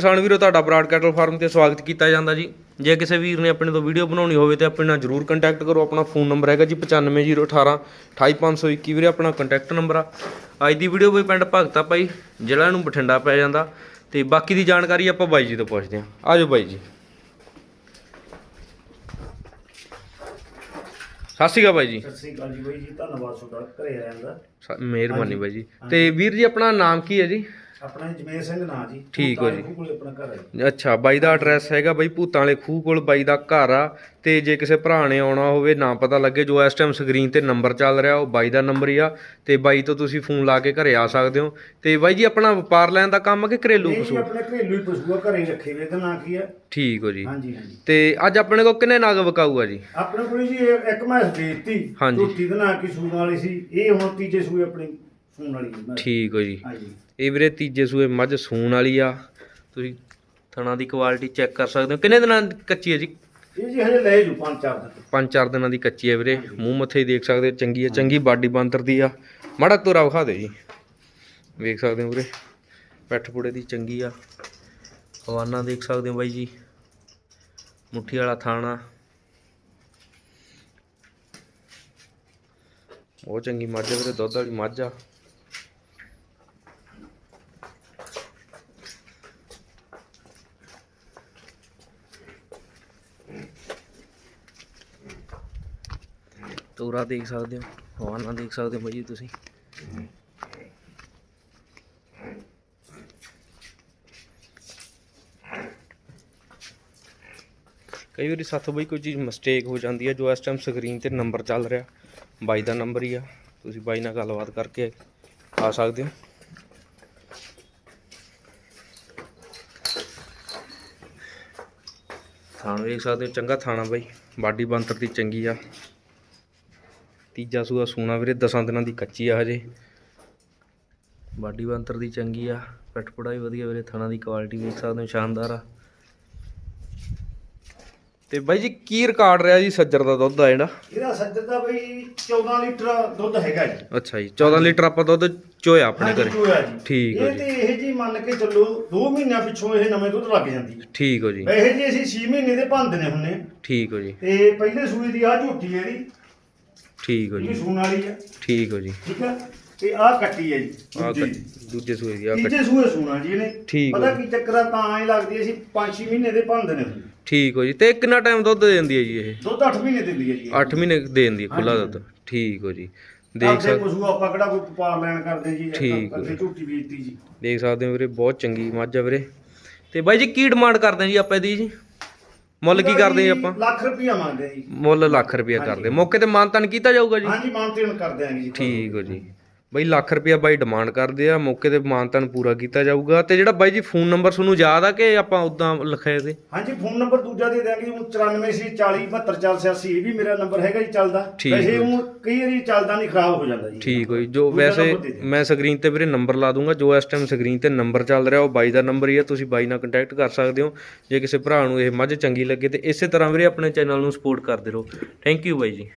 ਕਿਸਾਨ ਵੀਰੋ ਤੁਹਾਡਾ ਬਰਾਡ ਕੈਟਲ ਫਾਰਮ ਤੇ ਸਵਾਗਤ ਕੀਤਾ ਜਾਂਦਾ ਜੀ। ਜੇ ਕਿਸੇ ਵੀਰ ਨੇ ਆਪਣੇ ਤੋਂ ਵੀਡੀਓ ਬਣਾਉਣੀ ਹੋਵੇ ਤੇ ਆਪਣੇ ਨਾਲ ਜਰੂਰ ਕੰਟੈਕਟ ਕਰੋ। ਆਪਣਾ ਫੋਨ ਨੰਬਰ ਹੈਗਾ ਜੀ 95018 28521 ਵੀਰੇ ਆਪਣਾ ਕੰਟੈਕਟ ਨੰਬਰ ਆ। ਅੱਜ ਦੀ ਵੀਡੀਓ ਬਈ ਪਿੰਡ ਭਗਤਾ ਭਾਈ ਜ਼ਿਲ੍ਹਾ ਨੂੰ ਬਠਿੰਡਾ ਪੈ ਜਾਂਦਾ। ਤੇ ਬਾਕੀ ਦੀ ਜਾਣਕਾਰੀ ਆਪਾਂ ਬਾਈ ਜੀ ਤੋਂ ਪੁੱਛਦੇ ਹਾਂ। ਆਜੋ ਬਾਈ ਜੀ। ਸਤਿ ਸ਼੍ਰੀ ਅਕਾਲ ਬਾਈ ਜੀ। ਸਤਿ ਸ੍ਰੀ ਅਕਾਲ ਜੀ ਬਾਈ ਜੀ ਧੰਨਵਾਦ ਤੁਹਾਡਾ ਘਰੇ ਆਇਆਂ ਦਾ। ਮਿਹਰਬਾਨੀ ਬਾਈ ਜੀ। ਤੇ ਵੀਰ ਜੀ ਆਪਣਾ ਨਾਮ ਕੀ ਹੈ ਜੀ? ਆਪਣਾ ਜਮੇਰ ਸਿੰਘ ਨਾਂ ਜੀ। ਠੀਕ ਹੋ ਜੀ। ਭੂਤਾਂ ਕੋਲੇ ਆਪਣਾ ਘਰ ਹੈ ਜੀ। ਅੱਛਾ ਬਾਈ ਦਾ ਐਡਰੈਸ ਹੈਗਾ ਬਾਈ ਭੂਤਾਂ ਵਾਲੇ ਖੂਹ ਕੋਲ ਬਾਈ ਦਾ ਘਰ ਆ। ਤੇ ਜੇ ਕਿਸੇ ਭਰਾ ਨੇ ਆਉਣਾ ਹੋਵੇ ਨਾ ਪਤਾ ਲੱਗੇ ਜੋ ਇਸ ਟਾਈਮ ਸਕਰੀਨ ਤੇ ਨੰਬਰ ਚੱਲ ਰਿਹਾ ਉਹ ਬਾਈ ਦਾ ਨੰਬਰ ਹੀ ਆ। ਤੇ ਬਾਈ ਤੋਂ ਤੁਸੀਂ ਫੋਨ ਲਾ ਕੇ ਘਰੇ ਆ ਸਕਦੇ ਹੋ। ਤੇ ਬਾਈ ਜੀ ਆਪਣਾ ਵਪਾਰ ਲੈਣ ਦਾ ਕੰਮ ਆ ਕਿ ਘਰੇਲੂ ਇਹ ਜੀ ਪਸ਼ੂ ਆਪਣੇ ਘਰੇਲੂ ਹੀ ਪਸ਼ੂ ਆ ਘਰੇ ਰੱਖੇ ਹੋਏ ਇਹਦਾ ਨਾਂ ਕੀ ਹੈ ਠੀਕ ਹੋ ਜੀ। ਹਾਂਜੀ ਹਾਂਜੀ। ਤੇ ਅੱਜ ਆਪਣੇ ਕੋਲ ਕਿੰਨੇ ਨਗ ਵਿਕਾਊਗਾ ਜੀ? ਆਪਣੇ ਕੋਲ ਜੀ ਇਹ ਇੱਕ ਮੈਸ ਦੇਤੀ ਹਾਂਜੀ। ਝੋਟੀ ਦਾ ਨਾਂ ਕੀ ਸੂਣ ਵਾਲੀ ਸੀ ਇਹ ਹੁਣ ਤੀਜੇ ਸੂਏ ਆਪਣੀ। ਸੂਣ ਵਾਲੀ ਹੈ। ਠੀਕ ਹੋ ਜੀ। ਹਾਂਜੀ। ਇਹ ਵੀਰੇ ਤੀਜੇ ਸੂਏ ਮੱਝ ਸੂਣ ਵਾਲੀ ਆ। ਤੁਸੀਂ ਥਣਾ ਦੀ ਕੁਆਲਿਟੀ ਚੈੱਕ ਕਰ ਸਕਦੇ ਹੋ। ਕਿੰਨੇ ਦਿਨਾਂ ਦੀ ਕੱਚੀ ਹੈ ਜੀ? ਇਹ ਜੀ ਹਜੇ ਲੈ ਜੂ ਪੰਜ ਚਾਰ ਦਿਨ। ਪੰਜ ਚਾਰ ਦਿਨਾਂ ਦੀ ਕੱਚੀ ਹੈ ਵੀਰੇ। ਮੂੰਹ ਮੱਥੇ ਹੀ ਦੇਖ ਸਕਦੇ ਹੋ ਚੰਗੀ ਹੈ। ਚੰਗੀ ਬਾਡੀ ਬਾਂਦਰ ਦੀ ਆ। ਮਾੜਾ ਤੋਰਾ ਵਿਖਾ ਦਿਓ ਜੀ। ਵੇਖ ਸਕਦੇ ਹੋ ਵੀਰੇ। ਪੈਠ ਪੁੜੇ ਦੀ ਚੰਗੀ ਆ। ਹਵਾਨਾ ਦੇਖ ਸਕਦੇ ਹੋ ਬਾਈ ਜੀ। ਮੁੱਠੀ ਵਾਲਾ ਥਾਣਾ। ਬਹੁਤ ਚੰਗੀ ਮੱਝ ਆ ਵੀਰੇ। ਦੁੱਧ ਵਾਲੀ ਮੱਝ ਆ। ਤੋਰਾ ਦੇਖ ਸਕਦੇ ਹੋ, ਹਵਾਨਾ ਦੇਖ ਸਕਦੇ ਹੋ ਬਾਈ ਜੀ ਤੁਸੀਂ। ਕਈ ਵਾਰੀ ਸਾਥੋਂ ਬਈ ਕੋਈ ਚੀਜ਼ ਮਿਸਟੇਕ ਹੋ ਜਾਂਦੀ ਹੈ ਜੋ ਇਸ ਟਾਈਮ ਸਕਰੀਨ ਤੇ ਨੰਬਰ ਚੱਲ ਰਿਹਾ। ਬਾਈ ਦਾ ਨੰਬਰ ਹੀ ਆ, ਤੁਸੀਂ ਬਾਈ ਨਾਲ ਗੱਲਬਾਤ ਕਰਕੇ ਆ ਸਕਦੇ ਹੋ। ਥਾਣ ਵੇਖ ਸਕਦੇ ਹੋ, ਚੰਗਾ ਥਾਣਾ ਬਾਈ। ਬਾਡੀ ਬੰਤਰ ਦੀ ਚੰਗੀ ਆ। ਤੀਜਾ ਸੂਆ ਸੂਣਾ ਵੀਰੇ, ਦਸਾਂ ਦਿਨਾਂ ਦੀ ਕੱਚੀ ਆ ਹਜੇ। ਬਾਡੀ ਬੰਤਰ ਦੀ ਚੰਗੀ ਆ। ਪਿੱਠ ਪੁੜਾ ਵੀ ਵਧੀਆ ਵੀਰੇ, ਥਾਣਾ ਦੀ ਕੁਆਲਿਟੀ ਵੇਖ ਸਕਦੇ ਹੋ, ਸ਼ਾਨਦਾਰ ਆ। ਤੇ ਬਾਈ ਜੀ ਕੀ ਰਿਕਾਰਡ ਰਿਹਾ ਜੀ ਸੱਜਰ ਦਾ ਦੁੱਧ ਆ ਜਿਹੜਾ? ਇਹਦਾ ਸੱਜਰ ਦਾ ਬਈ 14 ਲੀਟਰ ਦੁੱਧ ਹੈਗਾ ਜੀ। ਅੱਛਾ ਜੀ 14 ਲੀਟਰ ਆਪਾਂ ਦੁੱਧ ਚੋਇਆ ਆਪਣੇ ਘਰੇ। ਚੋਇਆ ਜੀ। ਠੀਕ ਹੈ ਇਹ ਤੇ ਇਹ ਜੀ ਮੰਨ ਕੇ ਚੱਲੋ 2 ਮਹੀਨਿਆਂ ਪਿੱਛੋਂ ਇਹ ਨਵੇਂ ਦੁੱਧ ਲੱਗ ਜਾਂਦੀ ਹੈ। ਠੀਕ ਹੋ ਜੀ। ਇਹ ਜੀ ਅਸੀਂ 6 ਮਹੀਨੇ ਦੇ ਭੰਦਨੇ ਹੁੰਨੇ। ਆ। ਠੀਕ ਹੋ ਜੀ। ਤੇ ਪਹਿਲੇ ਸੂਏ ਦੀ ਆ ਝੋਟੀ ਹੈ ਇਹਦੀ ਠੀਕ ਹੋ ਇਹ ਜੀ ਸੂਣ ਵਾਲੀ ਹੈ। ਠੀਕ ਹੋ ਜੀ। ਠੀਕ ਹੈ। ਤੇ ਆਹ ਕੱਟੀ ਹੈ ਜੀ ਆ ਦੂਜੀ। ਦੂਜੇ ਸੂਏ ਦੀ ਆ ਤੀਜੇ ਸੂਏ ਸੂਣਾ ਜੀ ਇਹਨੇ। ਠੀਕ ਪਤਾ। ਕੀ ਚੱਕਰ ਆ ਤਾਂ ਹੀ ਲੱਗਦੀ ਅਸੀਂ 5-6 ਮਹੀਨੇ ਦੇ ਭੰਦਨੇ ਹੁੰਦੇ ਠੀਕ ਹੋ ਜੀ। ਤੇ ਕਿੰਨਾ ਟਾਈਮ ਦੁੱਧ ਦੇ ਦਿੰਦੀ ਹੈ ਜੀ ਇਹ? ਦੁੱਧ 8 ਮਹੀਨੇ ਦਿੰਦੀ ਹੈ ਜੀ। 8 ਮਹੀਨੇ ਦੇ ਦਿੰਦੀ ਹੈ ਖੁੱਲਾ। ਦੁੱਧ। ਠੀਕ ਹੋ ਜੀ। ਦੇਖ ਸਕਦੇ ਪਸ਼ੂ ਆਪਾਂ ਕਿਹੜਾ ਕੋਈ ਵਪਾਰ ਲੈਣ ਕਰਦੇ ਜੀ ਠੀਕ ਹੈ। ਝੋਟੀ ਵੇਚਦੀ ਜੀ। ਦੇਖ ਸਕਦੇ ਹੋ ਵੀਰੇ ਬਹੁਤ ਚੰਗੀ ਮੱਝ ਆ ਵੀਰੇ। ਤੇ ਬਾਈ ਜੀ ਕੀ ਡਿਮਾਂਡ ਕਰਦੇ ਜੀ ਆਪਾਂ ਇਹਦੀ ਜੀ? ਮੁੱਲ ਕੀ ਕਰਦੇ ਜੀ ਆਪਾਂ? ਲੱਖ ਰੁਪਈਆ ਮੰਗਦੇ ਜੀ। ਮੁੱਲ ਲੱਖ ਰੁਪਇਆ ਕਰਦੇ। ਮੌਕੇ ਤੇ ਮਾਨਤਨ ਕੀਤਾ ਜਾਊਗਾ ਜੀ? ਹਾਂਜੀ ਮਾਨਤੇਨ ਕਰ ਦਿਆਂਗੇ ਜੀ। ਠੀਕ ਹੋ ਜੀ। ਬਾਈ ਲੱਖ ਰੁਪਇਆ ਬਾਈ ਡਿਮਾਂਡ ਕਰਦੇ ਆ ਮੌਕੇ ਤੇ ਮਾਨਤਨ ਪੂਰਾ ਕੀਤਾ ਜਾਊਗਾ। ਤੇ ਜਿਹੜਾ ਬਾਈ ਜੀ ਫੋਨ ਨੰਬਰ ਤੁਹਾਨੂੰ ਯਾਦ ਆ ਕਿ ਆਪਾਂ ਉਦਾਂ ਲਿਖਿਆ ਤੇ ਹਾਂਜੀ ਫੋਨ ਨੰਬਰ ਦੂਜਾ ਦੇ ਦਿਆਂਗੇ ਉਹ 94 ਸੀ 40 72 486 ਇਹ ਵੀ ਮੇਰਾ ਨੰਬਰ ਹੈਗਾ ਜੀ ਚੱਲਦਾ। ਠੀਕ ਵੈਸੇ ਹੈ। ਉਹ ਕਈ ਵਾਰੀ ਚੱਲਦਾ ਨਹੀਂ ਖਰਾਬ ਹੋ ਜਾਂਦਾ ਜੀ। ਠੀਕ ਹੋਈ ਜੋ ਦੂਜਾ ਵੈਸੇ number ਦੇ ਦਿਓ। ਮੈਂ ਸਕਰੀਨ ਤੇ ਵੀਰੇ ਨੰਬਰ ਲਾ ਦੂੰਗਾ ਜੋ ਇਸ ਟਾਈਮ ਸਕਰੀਨ ਤੇ ਨੰਬਰ ਚੱਲ ਰਿਹਾ ਉਹ ਬਾਈ ਦਾ ਨੰਬਰ ਹੀ ਹੈ ਤੁਸੀਂ ਬਾਈ ਨਾਲ ਕੰਟੈਕਟ ਕਰ ਸਕਦੇ ਹੋ। ਜੇ ਕਿਸੇ ਭਰਾ ਨੂੰ ਇਹ ਮੱਝ ਚੰਗੀ ਲੱਗੇ ਤੇ ਇਸੇ ਤਰ੍ਹਾਂ ਵੀਰੇ ਆਪਣੇ ਚੈਨਲ ਨੂੰ ਸਪੋਰਟ ਕਰਦੇ ਰਹੋ। ਥੈਂਕ ਯੂ ਬਾਈ ਜੀ।